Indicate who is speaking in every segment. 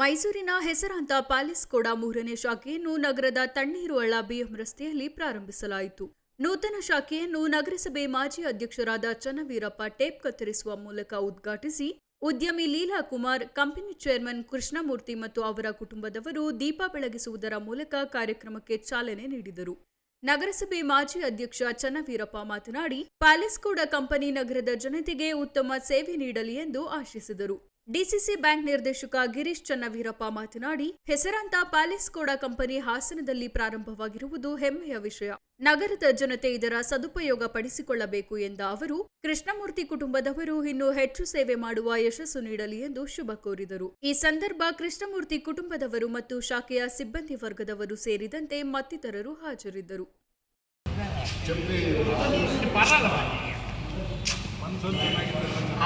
Speaker 1: ಮೈಸೂರಿನ ಹೆಸರಾಂತ ಪ್ಯಾಲೇಸ್ ಕೂಡ ಮೂರನೇ ಶಾಖೆಯನ್ನು ನಗರದ ತಣ್ಣೀರು ಅಳ ಬಿಎಂ ರಸ್ತೆಯಲ್ಲಿ ಪ್ರಾರಂಭಿಸಲಾಯಿತು. ನೂತನ ಶಾಖೆಯನ್ನು ನಗರಸಭೆ ಮಾಜಿ ಅಧ್ಯಕ್ಷರಾದ ಚನ್ನವೀರಪ್ಪ ಟೇಪ್ ಕತ್ತರಿಸುವ ಮೂಲಕ ಉದ್ಘಾಟಿಸಿ, ಉದ್ಯಮಿ ಲೀಲಾ ಕುಮಾರ್ ಕಂಪನಿ ಚೇರ್ಮನ್ ಕೃಷ್ಣಮೂರ್ತಿ ಮತ್ತು ಅವರ ಕುಟುಂಬದವರು ದೀಪ ಬೆಳಗಿಸುವುದರ ಮೂಲಕ ಕಾರ್ಯಕ್ರಮಕ್ಕೆ ಚಾಲನೆ ನೀಡಿದರು. ನಗರಸಭೆ ಮಾಜಿ ಅಧ್ಯಕ್ಷ ಚನ್ನವೀರಪ್ಪ ಮಾತನಾಡಿ, ಪ್ಯಾಲೇಸ್ ಕೂಡ ಕಂಪನಿ ನಗರದ ಜನತೆಗೆ ಉತ್ತಮ ಸೇವೆ ನೀಡಲಿ ಎಂದು ಆಶಿಸಿದರು. ಡಿಸಿಸಿ ಬ್ಯಾಂಕ್ ನಿರ್ದೇಶಕ ಗಿರೀಶ್ ಚನ್ನವೀರಪ್ಪ ಮಾತನಾಡಿ ಹೆಸರಾಂತ ಪ್ಯಾಲೇಸ್ ಕೋಡಾ ಕಂಪನಿ ಹಾಸನದಲ್ಲಿ ಪ್ರಾರಂಭವಾಗಿರುವುದು ಹೆಮ್ಮೆಯ ವಿಷಯ. ನಗರದ ಜನತೆ ಇದರ ಸದುಪಯೋಗ ಪಡಿಸಿಕೊಳ್ಳಬೇಕು ಎಂದ ಅವರು ಕೃಷ್ಣಮೂರ್ತಿ ಕುಟುಂಬದವರು ಇನ್ನೂ ಹೆಚ್ಚು ಸೇವೆ ಮಾಡುವ ಯಶಸ್ಸು ನೀಡಲಿ ಎಂದು ಶುಭ ಕೋರಿದರು. ಈ ಸಂದರ್ಭ ಕೃಷ್ಣಮೂರ್ತಿ ಕುಟುಂಬದವರು ಮತ್ತು ಶಾಖೆಯ ಸಿಬ್ಬಂದಿ ವರ್ಗದವರು ಸೇರಿದಂತೆ ಮತ್ತಿತರರು ಹಾಜರಿದ್ದರು.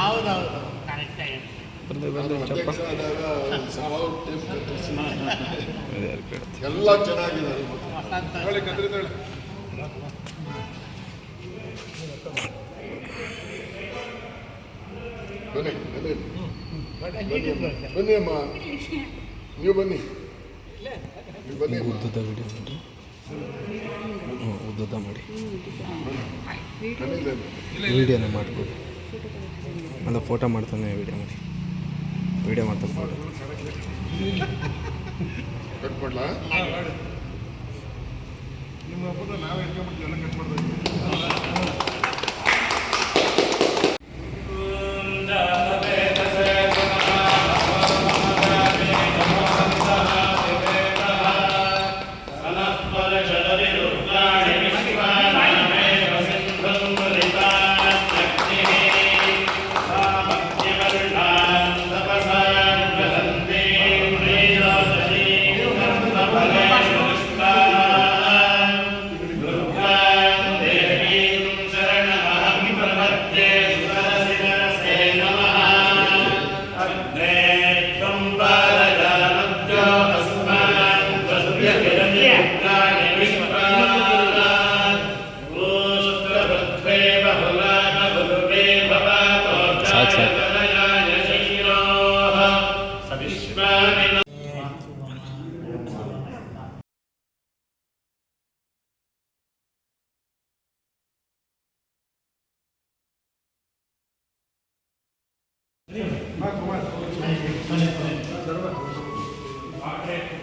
Speaker 2: ಹೌದೌದು.
Speaker 3: ಬಂದೆ ಚಪ್ಪ ಕಟ್ಟಿಸಿ. ಎಲ್ಲ ಚೆನ್ನಾಗಿದೆ ಬನ್ನಿ ಬನ್ನಿ. ಬನ್ನಿ ಅಮ್ಮ. ನೀವು ಬನ್ನಿ. ನೀವು ಬನ್ನಿ.
Speaker 4: ಉದ್ದದ ವಿಡಿಯೋ ಮಾಡಿ ಹ್ಞೂ ಉದ್ದದ ಮಾಡಿ. ವಿಡಿಯೋನೇ ಮಾಡ್ಬೋದು. ಅಲ್ಲ ಫೋಟೋ ಮಾಡ್ತಾನೆ ವಿಡಿಯೋ ಮಾಡಿ. ವಿಡಿಯೋ ಫೋಟೋ
Speaker 3: ಕಟ್ ಮಾಡ್ಲಾ
Speaker 4: ಸಾಕು Thank you.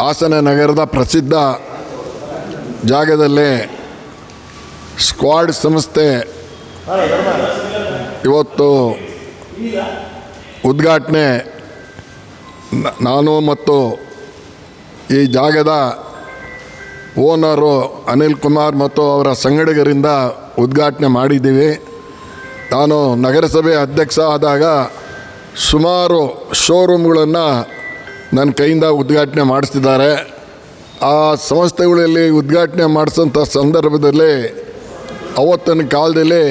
Speaker 3: ಹಾಸನ ನಗರದ ಪ್ರಸಿದ್ಧ ಜಾಗದಲ್ಲೇ ಸ್ಕ್ವಾಡ್ ಸಂಸ್ಥೆ ಇವತ್ತು ಉದ್ಘಾಟನೆ. ನಾನು ಮತ್ತು ಈ ಜಾಗದ ಓನರು ಅನಿಲ್ ಕುಮಾರ್ ಮತ್ತು ಅವರ ಸಂಗಡಿಗರಿಂದ ಉದ್ಘಾಟನೆ ಮಾಡಿದ್ದೀವಿ. ನಾನು ನಗರಸಭೆ ಅಧ್ಯಕ್ಷ ಆದಾಗ ಸುಮಾರು ಶೋರೂಮ್ಗಳನ್ನು ನನ್ನ ಕೈಯಿಂದ ಉದ್ಘಾಟನೆ ಮಾಡಿಸ್ತಿದ್ದಾರೆ. ಆ ಸಂಸ್ಥೆಗಳಲ್ಲಿ ಉದ್ಘಾಟನೆ ಮಾಡಿಸೋಂಥ ಸಂದರ್ಭದಲ್ಲಿ ಅವತ್ತಿನ ಕಾಲದಲ್ಲಿ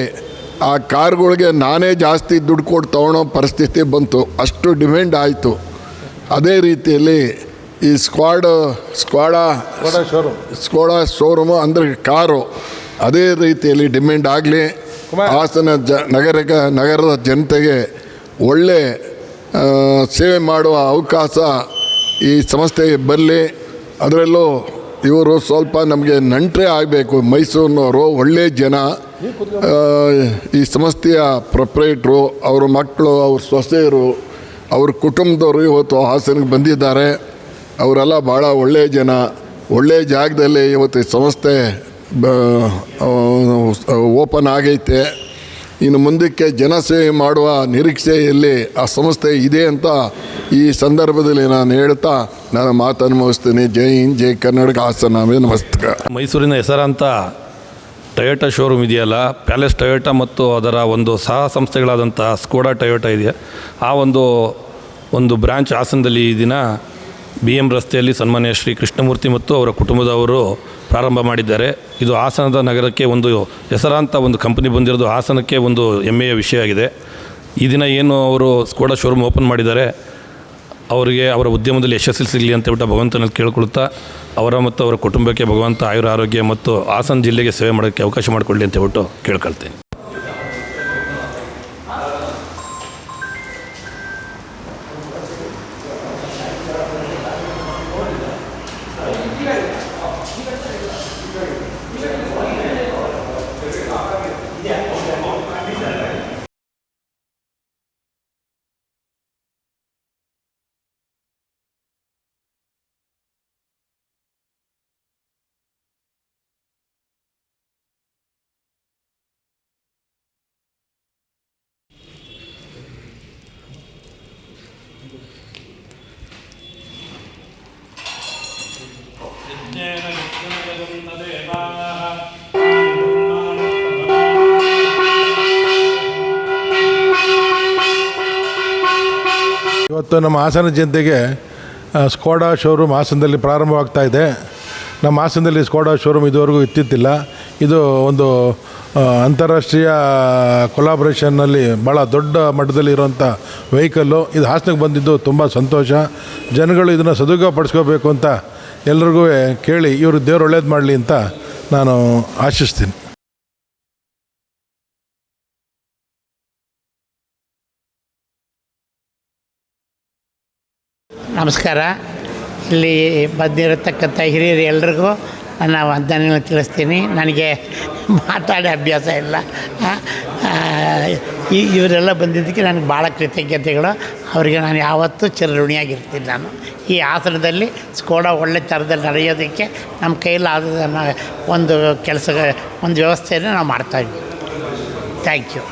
Speaker 3: ಆ ಕಾರ್ಗಳಿಗೆ ನಾನೇ ಜಾಸ್ತಿ ದುಡ್ಡು ಕೊಟ್ಟು ತೊಗೊಳೋ ಪರಿಸ್ಥಿತಿ ಬಂತು. ಅಷ್ಟು ಡಿಮ್ಯಾಂಡ್ ಆಯಿತು. ಅದೇ ರೀತಿಯಲ್ಲಿ ಈ ಸ್ಕ್ವಾಡ್ ಸ್ಕ್ವಾಡ ಸ್ಕೋಡಾ ಶೋರೂಮು ಅಂದರೆ ಕಾರು. ಅದೇ ರೀತಿಯಲ್ಲಿ ಡಿಮ್ಯಾಂಡ್ ಆಗಲಿ. ಹಾಸನ ಜ ನಗರಕ ನಗರದ ಜನತೆಗೆ ಒಳ್ಳೆ ಸೇವೆ ಮಾಡುವ ಅವಕಾಶ ಈ ಸಂಸ್ಥೆಗೆ ಬರಲಿ. ಅದರಲ್ಲೂ ಇವರು ಸ್ವಲ್ಪ ನಮಗೆ ನಂಟರೇ ಆಗಬೇಕು. ಮೈಸೂರಿನವರು ಒಳ್ಳೆಯ ಜನ. ಈ ಸಂಸ್ಥೆಯ ಪ್ರೊಪ್ರೇಟ್ರು ಅವ್ರ ಮಕ್ಕಳು, ಅವ್ರ ಸೊಸೆಯರು, ಅವ್ರ ಕುಟುಂಬದವರು ಇವತ್ತು ಹಾಸನಕ್ಕೆ ಬಂದಿದ್ದಾರೆ. ಅವರೆಲ್ಲ ಭಾಳ ಒಳ್ಳೆಯ ಜನ. ಒಳ್ಳೆಯ ಜಾಗದಲ್ಲಿ ಇವತ್ತು ಈ ಸಂಸ್ಥೆ ಓಪನ್ ಆಗೈತೆ. ಇನ್ನು ಮುಂದಕ್ಕೆ ಜನಸೇವೆ ಮಾಡುವ ನಿರೀಕ್ಷೆಯಲ್ಲಿ ಆ ಸಂಸ್ಥೆ ಇದೆ ಅಂತ ಈ ಸಂದರ್ಭದಲ್ಲಿ ನಾನು ಹೇಳ್ತಾ ನಾನು ಮಾತನ್ನು ಮುಗಿಸ್ತೀನಿ ಜೈ ಹಿಂದ್, ಜೈ ಕರ್ನಾಟಕ. ಹಾಸನ ನಮಸ್ಕಾರ.
Speaker 2: ಮೈಸೂರಿನ ಹೆಸರಂತ ಟೊಯೋಟಾ ಶೋರೂಮ್ ಇದೆಯಲ್ಲ, ಪ್ಯಾಲೇಸ್ ಟೊಯೋಟಾ ಮತ್ತು ಅದರ ಒಂದು ಸಹ ಸಂಸ್ಥೆಗಳಾದಂಥ ಸ್ಕೋಡಾ ಟೊಯೋಟಾ ಇದೆ. ಆ ಒಂದು ಒಂದು ಬ್ರಾಂಚ್ ಹಾಸನದಲ್ಲಿ ಈ ದಿನ ಬಿ ಎಂ ರಸ್ತೆಯಲ್ಲಿ ಸನ್ಮಾನ್ಯ ಶ್ರೀ ಕೃಷ್ಣಮೂರ್ತಿ ಮತ್ತು ಅವರ ಕುಟುಂಬದವರು ಪ್ರಾರಂಭ ಮಾಡಿದ್ದಾರೆ. ಇದು ಹಾಸನದ ನಗರಕ್ಕೆ ಒಂದು ಹೆಸರಾಂತ ಒಂದು ಕಂಪನಿ ಬಂದಿರೋದು ಹಾಸನಕ್ಕೆ ಒಂದು ಹೆಮ್ಮೆಯ ವಿಷಯ ಆಗಿದೆ. ಈ ದಿನ ಏನು ಅವರು ಸ್ಕೋಡಾ ಶೋರೂಮ್ ಓಪನ್ ಮಾಡಿದ್ದಾರೆ. ಅವರಿಗೆ ಅವರ ಉದ್ಯಮದಲ್ಲಿ ಯಶಸ್ಸು ಸಿಗಲಿ ಅಂತ ಹೇಳ್ಬಿಟ್ಟು ಭಗವಂತನಲ್ಲಿ ಕೇಳ್ಕೊಳ್ತಾ, ಅವರ ಮತ್ತು ಅವರ ಕುಟುಂಬಕ್ಕೆ ಭಗವಂತ ಆಯುರ ಆರೋಗ್ಯ ಮತ್ತು ಹಾಸನ ಜಿಲ್ಲೆಗೆ ಸೇವೆ ಮಾಡೋಕ್ಕೆ ಅವಕಾಶ ಮಾಡಿಕೊಳ್ಳಿ ಅಂತ ಹೇಳ್ಬಿಟ್ಟು ಕೇಳ್ಕೊಳ್ತೀನಿ. Thank you.
Speaker 5: ಇವತ್ತು ನಮ್ಮ ಹಾಸನ ಜನತೆಗೆ ಸ್ಕೋಡಾ ಶೋರೂಮ್ ಹಾಸನದಲ್ಲಿ ಪ್ರಾರಂಭವಾಗ್ತಾ ಇದೆ. ನಮ್ಮ ಹಾಸನದಲ್ಲಿ ಸ್ಕೋಡಾ ಶೋರೂಮ್ ಇದುವರೆಗೂ ಇತ್ತಿತ್ತಿಲ್ಲ. ಇದು ಒಂದು ಅಂತಾರಾಷ್ಟ್ರೀಯ ಕೊಲಾಬ್ರೇಷನ್ನಲ್ಲಿ ಭಾಳ ದೊಡ್ಡ ಮಟ್ಟದಲ್ಲಿ ಇರುವಂಥ ವೆಹಿಕಲ್ಲು ಇದು ಹಾಸನಕ್ಕೆ ಬಂದಿದ್ದು ತುಂಬ ಸಂತೋಷ. ಜನಗಳು ಇದನ್ನು ಸದುಪಯೋಗ ಪಡಿಸ್ಕೋಬೇಕು ಅಂತ ಎಲ್ರಿಗೂ ಕೇಳಿ ಇವರು ದೇವ್ರು ಒಳ್ಳೇದು ಮಾಡಲಿ ಅಂತ ನಾನು ಆಶಿಸ್ತೀನಿ.
Speaker 6: ನಮಸ್ಕಾರ. ಇಲ್ಲಿ ಬಂದಿರತಕ್ಕಂಥ ಹಿರಿಯರು ಎಲ್ರಿಗೂ ನನ್ನ ವಂದನೆಯನ್ನು ತಿಳಿಸ್ತೀನಿ. ನನಗೆ ಮಾತಾಡೋ ಅಭ್ಯಾಸ ಇಲ್ಲ. ಈ ಇವರೆಲ್ಲ ಬಂದಿದ್ದಕ್ಕೆ ನನಗೆ ಭಾಳ ಕೃತಜ್ಞತೆಗಳು. ಅವರಿಗೆ ನಾನು ಯಾವತ್ತೂ ಚಿರಋಣಿಯಾಗಿರ್ತೀನಿ ನಾನು. ಈ ಆಸನದಲ್ಲಿ ಸ್ಕೋಡ ಒಳ್ಳೆ ಥರದಲ್ಲಿ ನಡೆಯೋದಕ್ಕೆ ನಮ್ಮ ಕೈಲಾದ ಒಂದು ಕೆಲಸ, ಒಂದು ವ್ಯವಸ್ಥೆಯನ್ನು ನಾವು ಮಾಡ್ತಾಯಿದ್ವಿ ಥ್ಯಾಂಕ್ ಯು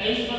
Speaker 6: É isso,